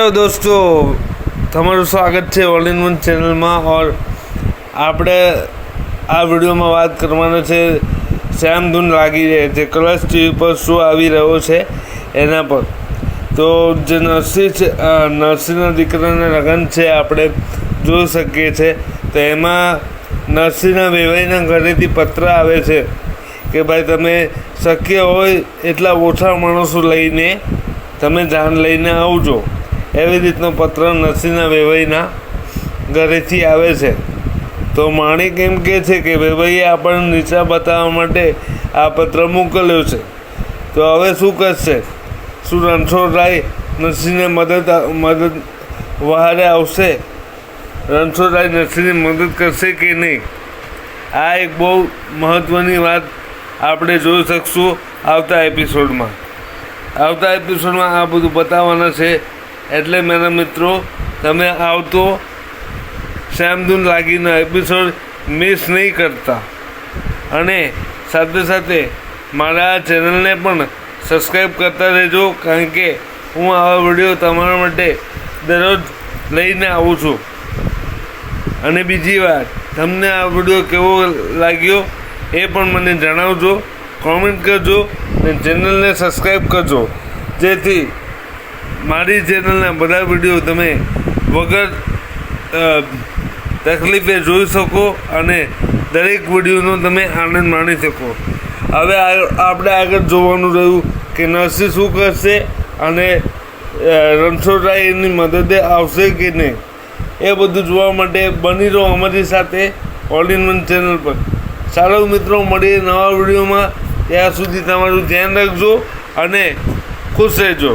Hello દોસ્તો, તમારું સ્વાગત છે ઓલ ઇન વન ચેનલમાં ઓર આપણે આ વિડીયોમાં વાત કરવાના છે શ્યામ ધૂન લાગી રહે છે. કલર્સ ટીવી પર શું આવી રહ્યો છે એના પર. તો જે નરસિંહ છે નરસિંહના દીકરાના લગ્ન છે આપણે જોઈ શકીએ છીએ તો એમાં નરસિંહના વેવાઈના ઘરેથી પત્ર આવે છે કે ભાઈ તમે શક્ય હોય એટલા ઓછા માણસો લઈને તમે જાન લઈને આવજો. એવી રીતનો પત્ર નરસિંહના વેવાઈના ઘરેથી આવે છે. તો માણિક એમ કહે છે કે વેવાઈએ આપણને નીચા બતાવવા માટે આ પત્ર મોકલ્યો છે. તો હવે શું કરશે? શું રણછોડરાય નરસિંહને મદદ મદદ વહારે આવશે? રણછોડરાય નરસિંહની મદદ કરશે કે નહીં? આ એક બહુ મહત્ત્વની વાત આપણે જોઈ શકશું આવતા એપિસોડમાં. આવતા એપિસોડમાં આ બધું બતાવવાના છે. એટલે મારા મિત્રો, તમે આવતો શ્યામધૂન લાગીનો એપિસોડ મિસ નહીં કરતા. અને સાથે સાથે મારા આ ચેનલને પણ સબસ્ક્રાઈબ કરતા રહેજો, કારણ કે હું આવા વીડિયો તમારા માટે દરરોજ લઈને આવું છું. અને બીજી વાત, તમને આ વીડિયો કેવો લાગ્યો એ પણ મને જણાવજો કોમેન્ટ કરજો, અને ચેનલને સબસ્ક્રાઈબ કરજો. જેથી મારી ચેનલના બધા વીડિયો તમે વગર તકલીફે જોઈ શકો અને દરેક વિડીયોનો તમે આનંદ માણી શકો. હવે આપણે આગળ જોવાનું રહ્યું કે નરસિંહ શું કરશે અને રણછોડરાય એની મદદે આવશે કે નહીં. એ બધું જોવા માટે બની રહો અમારી સાથે ઓલ ઇન વન ચેનલ પર. સારો મિત્રો, મળીએ નવા વિડીયોમાં ત્યાં સુધી તમારું ધ્યાન રાખજો અને ખુશ રહેજો.